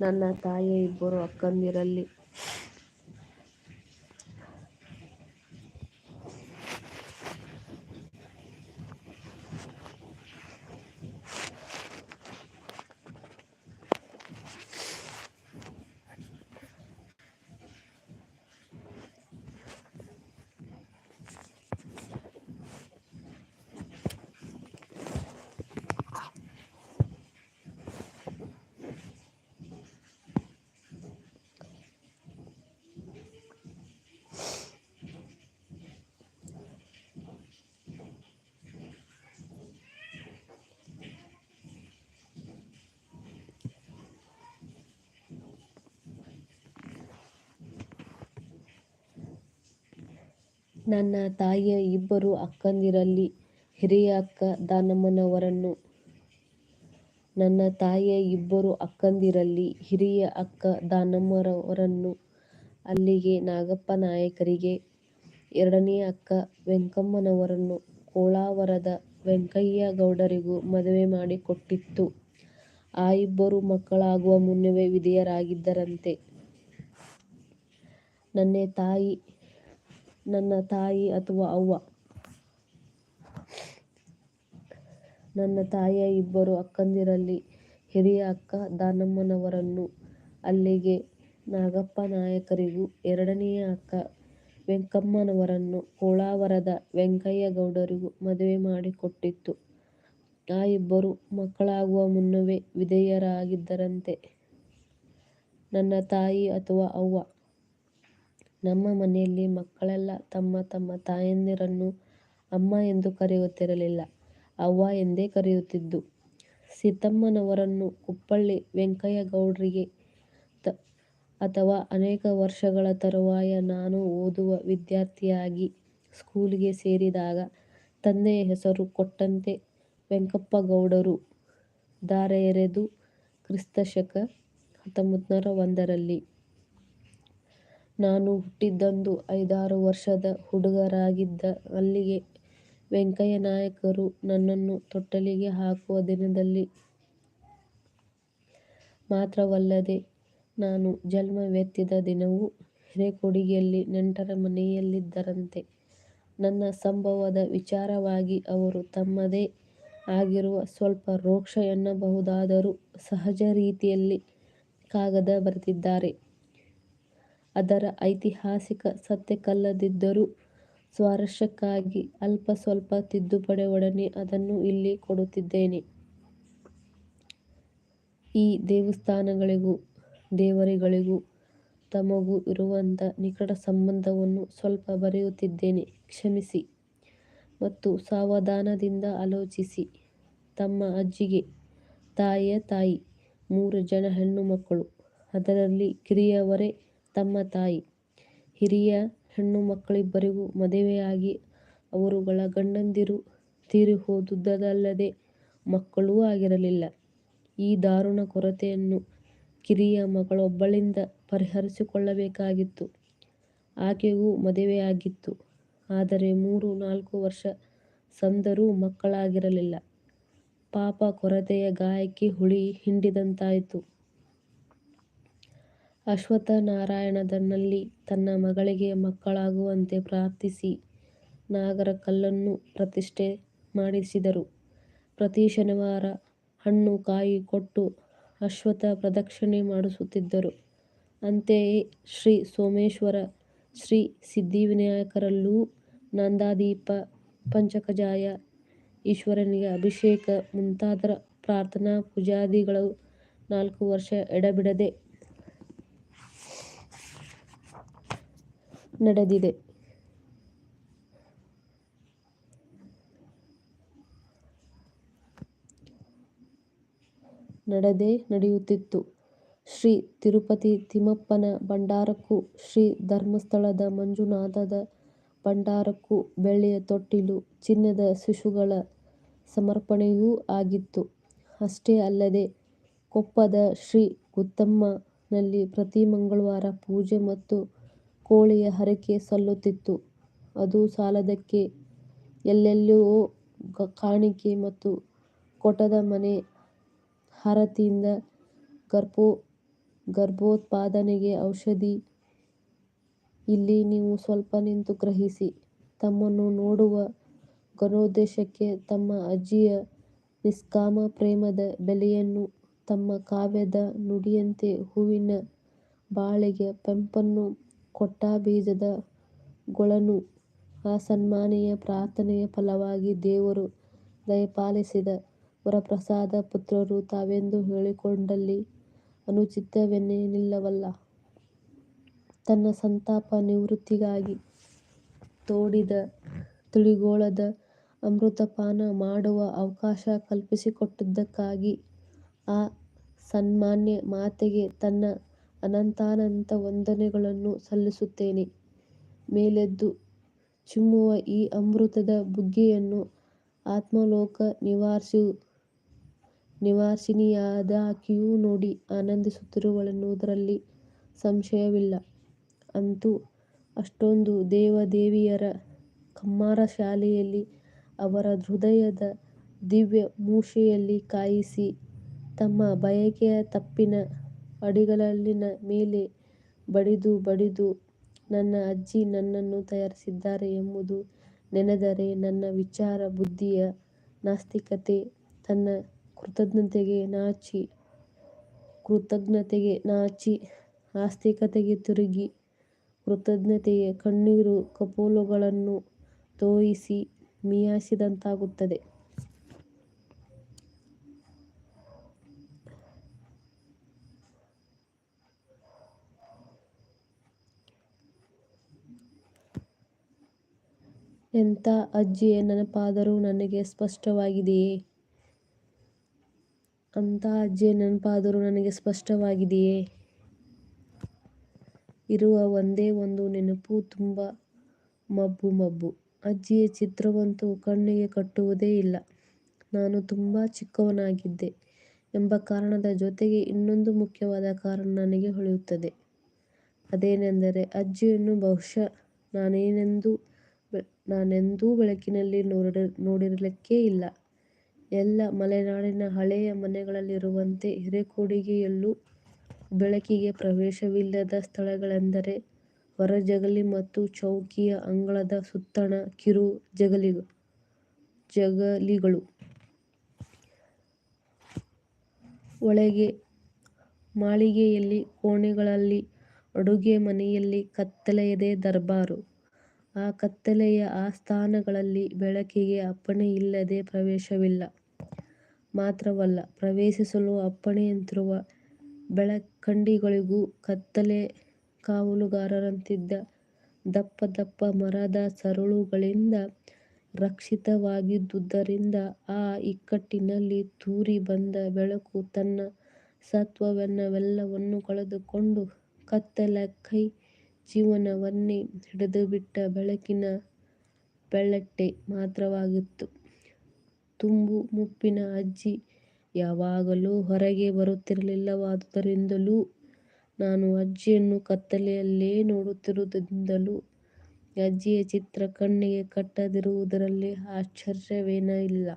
ನನ್ನ ತಾಯಿಯ ಇಬ್ಬರು ಅಕ್ಕಂದಿರಲ್ಲಿ ನನ್ನ ತಾಯಿಯ ಇಬ್ಬರು ಅಕ್ಕಂದಿರಲ್ಲಿ ಹಿರಿಯ ಅಕ್ಕ ದಾನಮ್ಮನವರನ್ನು. ನನ್ನ ತಾಯಿಯ ಇಬ್ಬರು ಅಕ್ಕಂದಿರಲ್ಲಿ ಹಿರಿಯ ಅಕ್ಕ ದಾನಮ್ಮರವರನ್ನು. ಅಲ್ಲಿಗೆ ನಾಗಪ್ಪ ನಾಯಕರಿಗೆ ಎರಡನೇ ಅಕ್ಕ ವೆಂಕಮ್ಮನವರನ್ನು. ಕೋಳಾವರದ ವೆಂಕಯ್ಯ ಗೌಡರಿಗೂ ಮದುವೆ ಮಾಡಿಕೊಟ್ಟಿತ್ತು. ಆ ಇಬ್ಬರು ಮಕ್ಕಳಾಗುವ ಮುನ್ನವೇ ವಿಧಿಯರಾಗಿದ್ದರಂತೆ. ನನ್ನ ತಾಯಿ ಅಥವಾ ಅವ್ವ ನನ್ನ ತಾಯಿಯ ಇಬ್ಬರು ಅಕ್ಕಂದಿರಲ್ಲಿ ಹಿರಿಯ ಅಕ್ಕ ದಾನಮ್ಮನವರನ್ನು ಅಲ್ಲಿಗೆ ನಾಗಪ್ಪ ನಾಯಕರಿಗೂ ಎರಡನೆಯ ಅಕ್ಕ ವೆಂಕಮ್ಮನವರನ್ನು ಕೋಳಾವರದ ವೆಂಕಯ್ಯ ಗೌಡರಿಗೂ ಮದುವೆ ಮಾಡಿಕೊಟ್ಟಿತ್ತು. ಆ ಇಬ್ಬರು ಮಕ್ಕಳಾಗುವ ಮುನ್ನವೇ ವಿಧೇಯರಾಗಿದ್ದರಂತೆ. ನನ್ನ ತಾಯಿ ಅಥವಾ ಅವ್ವ ನಮ್ಮ ಮನೆಯಲ್ಲಿ ಮಕ್ಕಳೆಲ್ಲ ತಮ್ಮ ತಮ್ಮ ತಾಯಂದಿರನ್ನು ಅಮ್ಮ ಎಂದು ಕರೆಯುತ್ತಿರಲಿಲ್ಲ. ಅವ್ವ ಎಂದೇ ಕರೆಯುತ್ತಿದ್ದು. ಸೀತಮ್ಮನವರನ್ನು ಕುಪ್ಪಳ್ಳಿ ವೆಂಕಯ್ಯ ಗೌಡ್ರಿಗೆ ಅಥವಾ ಅನೇಕ ವರ್ಷಗಳ ತರುವಾಯ ನಾನು ಓದುವ ವಿದ್ಯಾರ್ಥಿಯಾಗಿ ಸ್ಕೂಲಿಗೆ ಸೇರಿದಾಗ ತಂದೆಯ ಹೆಸರು ಕೊಟ್ಟಂತೆ ವೆಂಕಪ್ಪಗೌಡರು ಎರೆದು ಕ್ರಿಸ್ತಶಕ ಹತ್ತೊಂಬತ್ತು ಹತ್ತೊಂಬತ್ತುನೂರ ಒಂದರಲ್ಲಿ ನಾನು ಹುಟ್ಟಿದ್ದಂದು ಐದಾರು ವರ್ಷದ ಹುಡುಗರಾಗಿದ್ದ ಅಲ್ಲಿಗೆ ವೆಂಕಯ್ಯ ನಾಯಕರು ನನ್ನನ್ನು ತೊಟ್ಟಲಿಗೆ ಹಾಕುವ ದಿನದಲ್ಲಿ ಮಾತ್ರವಲ್ಲದೆ ನಾನು ಜನ್ಮವೆತ್ತಿದ ದಿನವೂ ಹಿರೇಕೊಡಿಗೆಯಲ್ಲಿ ನೆಂಟರ ಮನೆಯಲ್ಲಿದ್ದರಂತೆ. ನನ್ನ ಸಂಭವದ ವಿಚಾರವಾಗಿ ಅವರು ತಮ್ಮದೇ ಆಗಿರುವ ಸ್ವಲ್ಪ ರೋಕ್ಷ ಎನ್ನಬಹುದಾದರೂ ಸಹಜ ರೀತಿಯಲ್ಲಿ ಕಾಗದ ಬರೆದಿದ್ದಾರೆ. ಅದರ ಐತಿಹಾಸಿಕ ಸತ್ಯಕ್ಕಲ್ಲದಿದ್ದರೂ ಸ್ವಾರಸ್ಯಕ್ಕಾಗಿ ಅಲ್ಪ ಸ್ವಲ್ಪ ತಿದ್ದುಪಡಿ ಒಡನೆ ಅದನ್ನು ಇಲ್ಲಿ ಕೊಡುತ್ತಿದ್ದೇನೆ. ಈ ದೇವಸ್ಥಾನಗಳಿಗೂ ದೇವರುಗಳಿಗೂ ತಮಗೂ ಇರುವಂಥ ನಿಕಟ ಸಂಬಂಧವನ್ನು ಸ್ವಲ್ಪ ಬರೆಯುತ್ತಿದ್ದೇನೆ ಕ್ಷಮಿಸಿ. ಮತ್ತು ಸಾವಧಾನದಿಂದ ಆಲೋಚಿಸಿ. ತಮ್ಮ ಅಜ್ಜಿಗೆ, ತಾಯಿಯ ತಾಯಿ, ಮೂರು ಜನ ಹೆಣ್ಣು ಮಕ್ಕಳು. ಅದರಲ್ಲಿ ಕಿರಿಯವರೇ ತಮ್ಮ ತಾಯಿ. ಹಿರಿಯ ಹೆಣ್ಣು ಮಕ್ಕಳಿಬ್ಬರಿಗೂ ಮದುವೆಯಾಗಿ ಅವರುಗಳ ಗಂಡಂದಿರು ತೀರಿಹೋದುದಲ್ಲದೆ ಮಕ್ಕಳೂ ಆಗಿರಲಿಲ್ಲ. ಈ ದಾರುಣ ಕೊರತೆಯನ್ನು ಕಿರಿಯ ಮಗಳೊಬ್ಬಳಿಂದ ಪರಿಹರಿಸಿಕೊಳ್ಳಬೇಕಾಗಿತ್ತು. ಆಕೆಗೂ ಮದುವೆಯಾಗಿತ್ತು. ಆದರೆ ಮೂರು, ನಾಲ್ಕು ವರ್ಷ ಸಂದರೂ ಮಕ್ಕಳಾಗಿರಲಿಲ್ಲ. ಪಾಪ ಕೊರತೆಯ ಗಾಯಕ್ಕೆ ಹುಳಿ ಹಿಂಡಿದಂತಾಯಿತು. ಅಶ್ವತ್ಥನಾರಾಯಣನಲ್ಲಿ ತನ್ನ ಮಗಳಿಗೆ ಮಕ್ಕಳಾಗುವಂತೆ ಪ್ರಾರ್ಥಿಸಿ ನಾಗರಕಲ್ಲನ್ನು ಪ್ರತಿಷ್ಠೆ ಮಾಡಿಸಿದರು. ಪ್ರತಿ ಶನಿವಾರ ಹಣ್ಣು ಕಾಯಿ ಕೊಟ್ಟು ಅಶ್ವತ್ಥ ಪ್ರದಕ್ಷಿಣೆ ಮಾಡಿಸುತ್ತಿದ್ದರು. ಅಂತೆಯೇ ಶ್ರೀ ಸೋಮೇಶ್ವರ, ಶ್ರೀ ಸಿದ್ಧಿವಿನಾಯಕರಲ್ಲೂ ನಂದಾದೀಪ, ಪಂಚಕಜಾಯ, ಈಶ್ವರನಿಗೆ ಅಭಿಷೇಕ ಮುಂತಾದ ಪ್ರಾರ್ಥನಾ ಪೂಜಾದಿಗಳು ನಾಲ್ಕು ವರ್ಷ ಎಡೆಬಿಡದೆ ನಡೆಯುತ್ತಿತ್ತು. ಶ್ರೀ ತಿರುಪತಿ ತಿಮ್ಮಪ್ಪನ ಭಂಡಾರಕ್ಕೂ ಶ್ರೀ ಧರ್ಮಸ್ಥಳದ ಮಂಜುನಾಥದ ಭಂಡಾರಕ್ಕೂ ಬೆಳ್ಳಿಯ ತೊಟ್ಟಿಲು, ಚಿನ್ನದ ಶಿಶುಗಳ ಸಮರ್ಪಣೆಯೂ ಆಗಿತ್ತು. ಅಷ್ಟೇ ಅಲ್ಲದೆ ಕೊಪ್ಪದ ಶ್ರೀ ಗುತ್ತಮ್ಮನಲ್ಲಿ ಪ್ರತಿ ಮಂಗಳವಾರ ಪೂಜೆ ಮತ್ತು ಕೋಳಿಯ ಹರಕೆ ಸಲ್ಲುತ್ತಿತ್ತು. ಅದು ಸಾಲದಕ್ಕೆ ಎಲ್ಲೆಲ್ಲೂ ಕಾಣಿಕೆ ಮತ್ತು ಕೊಟ್ಟದ ಮನೆ ಹಾರತಿಯಿಂದ ಗರ್ಭೋತ್ಪಾದನೆಗೆ ಔಷಧಿ ಇಲ್ಲಿ ನೀವು ಸ್ವಲ್ಪ ನಿಂತು ಗ್ರಹಿಸಿ. ತಮ್ಮನ್ನು ನೋಡುವ ಗಣೋದ್ದೇಶಕ್ಕೆ ತಮ್ಮ ಅಜ್ಜಿಯ ನಿಷ್ಕಾಮ ಪ್ರೇಮದ ಬೆಲೆಯನ್ನು ತಮ್ಮ ಕಾವ್ಯದ ನುಡಿಯಂತೆ ಹೂವಿನ ಬಾಳೆಗೆ ಪೆಂಪನ್ನು ಕೊಟ್ಟ ಬೀಜದ ಗೊಳನು ಆ ಸನ್ಮಾನೀಯ ಪ್ರಾರ್ಥನೆಯ ಫಲವಾಗಿ ದೇವರು ದಯಪಾಲಿಸಿದ ವರಪ್ರಸಾದ ಪುತ್ರರು ತಾವೆಂದು ಹೇಳಿಕೊಂಡಲ್ಲಿ ಅನುಚಿತವೇನಿಲ್ಲವಲ್ಲ. ತನ್ನ ಸಂತಾಪ ನಿವೃತ್ತಿಗಾಗಿ ತೋಡಿದ ತುಳಿಗೋಳದ ಅಮೃತಪಾನ ಮಾಡುವ ಅವಕಾಶ ಕಲ್ಪಿಸಿಕೊಟ್ಟಿದ್ದಕ್ಕಾಗಿ ಆ ಸನ್ಮಾನ್ಯ ಮಾತೆಗೆ ನನ್ನ ಅನಂತಾನಂತ ವಂದನೆಗಳನ್ನು ಸಲ್ಲಿಸುತ್ತೇನೆ. ಮೇಲೆದ್ದು ಚಿಮ್ಮುವ ಈ ಅಮೃತದ ಬುಗ್ಗೆಯನ್ನು ಆತ್ಮಲೋಕ ನಿವಾಸಿನಿಯಾದಾಕೆಯೂ ನೋಡಿ ಆನಂದಿಸುತ್ತಿರುವಳೆನ್ನುವುದರಲ್ಲಿ ಸಂಶಯವಿಲ್ಲ. ಅಂತೂ ಅಷ್ಟೊಂದು ದೇವದೇವಿಯರ ಕಮ್ಮಾರ ಶಾಲೆಯಲ್ಲಿ ಅವರ ಹೃದಯದ ದಿವ್ಯ ಮೂಷೆಯಲ್ಲಿ ಕಾಯಿಸಿ ತಮ್ಮ ಬಯಕೆಯ ತಪ್ಪಿನ ಅಡಿಗಲ್ಲಿನ ಮೇಲೆ ಬಡಿದು ಬಡಿದು ನನ್ನ ಅಜ್ಜಿ ನನ್ನನ್ನು ತಯಾರಿಸಿದ್ದಾರೆ ಎಂಬುದು ನೆನೆದರೆ ನನ್ನ ವಿಚಾರ, ಬುದ್ಧಿಯ ನಾಸ್ತಿಕತೆ ತನ್ನ ಕೃತಜ್ಞತೆಗೆ ನಾಚಿ ಕೃತಜ್ಞತೆಗೆ ನಾಚಿ, ಆಸ್ತಿಕತೆಗೆ ತಿರುಗಿ, ಕೃತಜ್ಞತೆಯ ಕಣ್ಣೀರು ಕಪೋಲಗಳನ್ನು ತೋಯಿಸಿ ಮೀಯಾಯಿಸಿದಂತಾಗುತ್ತದೆ. ಎಂಥ ಅಜ್ಜಿಯ, ನೆನಪಾದರೂ ನನಗೆ ಸ್ಪಷ್ಟವಾಗಿದೆಯೇ? ಅಂಥ ಅಜ್ಜಿಯ, ನೆನಪಾದರೂ ನನಗೆ ಸ್ಪಷ್ಟವಾಗಿದೆಯೇ? ಇರುವ ಒಂದೇ ಒಂದು ನೆನಪು, ತುಂಬ ಮಬ್ಬು ಮಬ್ಬು. ಅಜ್ಜಿಯ, ಚಿತ್ರವಂತೂ ಕಣ್ಣಿಗೆ ಕಟ್ಟುವುದೇ ಇಲ್ಲ. ನಾನು ತುಂಬ ಚಿಕ್ಕವನಾಗಿದ್ದೆ ಎಂಬ ಕಾರಣದ ಜೊತೆಗೆ ಇನ್ನೊಂದು ಮುಖ್ಯವಾದ ಕಾರಣ ನನಗೆ ಹೊಳೆಯುತ್ತದೆ. ಅದೇನೆಂದರೆ, ಅಜ್ಜಿಯನ್ನು ಬಹುಶಃ ನಾನೆಂದೂ ಬೆಳಕಿನಲ್ಲಿ ನೋಡಿರಲಿಕ್ಕೇ ಇಲ್ಲ. ಎಲ್ಲ ಮಲೆನಾಡಿನ ಹಳೆಯ ಮನೆಗಳಲ್ಲಿರುವಂತೆ ಹಿರೇಕೊಡಿಗೆಯಲ್ಲೂ ಬೆಳಕಿಗೆ ಪ್ರವೇಶವಿಲ್ಲದ ಸ್ಥಳಗಳೆಂದರೆ ಹೊರಜಗಲಿ ಮತ್ತು ಚೌಕಿಯ ಅಂಗಳದ ಸುತ್ತಣ ಕಿರು ಜಗಲಿಗಳು. ಒಳಗೆ ಮಾಳಿಗೆಯಲ್ಲಿ, ಕೋಣೆಗಳಲ್ಲಿ, ಅಡುಗೆ ಮನೆಯಲ್ಲಿ ಕತ್ತಲೆಯದೇ ದರ್ಬಾರು. ಆ ಕತ್ತಲೆಯ ಆಸ್ಥಾನಗಳಲ್ಲಿ ಬೆಳಕಿಗೆ ಅಪ್ಪಣೆಯಿಲ್ಲದೆ ಪ್ರವೇಶವಿಲ್ಲ. ಮಾತ್ರವಲ್ಲ, ಪ್ರವೇಶಿಸಲು ಅಪ್ಪಣೆಯಂತಿರುವ ಬೆಳಕಂಡಿಗಳಿಗೂ ಕತ್ತಲೆ ಕಾವಲುಗಾರರಂತಿದ್ದ ದಪ್ಪ ದಪ್ಪ ಮರದ ಸರಳುಗಳಿಂದ ರಕ್ಷಿತವಾಗಿದ್ದುದರಿಂದ ಆ ಇಕ್ಕಟ್ಟಿನಲ್ಲಿ ತೂರಿ ಬಂದ ಬೆಳಕು ತನ್ನ ಸತ್ವವನ್ನವೆಲ್ಲವನ್ನು ಕಳೆದುಕೊಂಡು ಕತ್ತಲ ಕೈ ಜೀವನವನ್ನೇ ಹಿಡಿದುಬಿಟ್ಟ ಬೆಳಕಿನ ಬೆಳ್ಳಟ್ಟೆ ಮಾತ್ರವಾಗಿತ್ತು. ತುಂಬು ಮುಪ್ಪಿನ ಅಜ್ಜಿ ಯಾವಾಗಲೂ ಹೊರಗೆ ಬರುತ್ತಿರಲಿಲ್ಲವಾದುದರಿಂದಲೂ, ನಾನು ಅಜ್ಜಿಯನ್ನು ಕತ್ತಲೆಯಲ್ಲೇ ನೋಡುತ್ತಿರುವುದರಿಂದಲೂ, ಅಜ್ಜಿಯ ಚಿತ್ರ ಕಣ್ಣಿಗೆ ಕಟ್ಟದಿರುವುದರಲ್ಲಿ ಆಶ್ಚರ್ಯವೇನಿಲ್ಲ.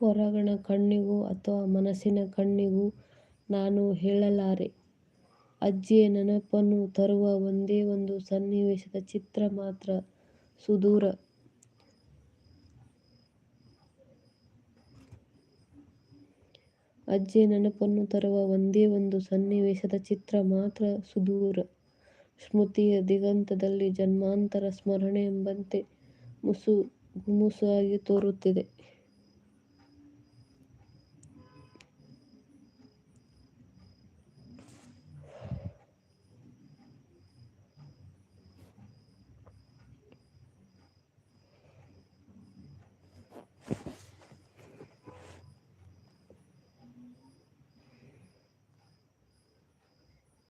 ಹೊರಗಣ ಕಣ್ಣಿಗೂ ಅಥವಾ ಮನಸ್ಸಿನ ಕಣ್ಣಿಗೂ ನಾನು ಹೇಳಲಾರೆ. ಅಜ್ಜಿಯ ನೆನಪನ್ನು ತರುವ ಒಂದೇ ಒಂದು ಸನ್ನಿವೇಶದ ಚಿತ್ರ ಮಾತ್ರ ಸುದೂರ ಅಜ್ಜಿಯ ನೆನಪನ್ನು ತರುವ ಒಂದೇ ಒಂದು ಸನ್ನಿವೇಶದ ಚಿತ್ರ ಮಾತ್ರ ಸುದೂರ. ಸ್ಮೃತಿಯ ದಿಗಂತದಲ್ಲಿ ಜನ್ಮಾಂತರ ಸ್ಮರಣೆ ಎಂಬಂತೆ ಗುಮುಸಾಗಿ ತೋರುತ್ತಿದೆ.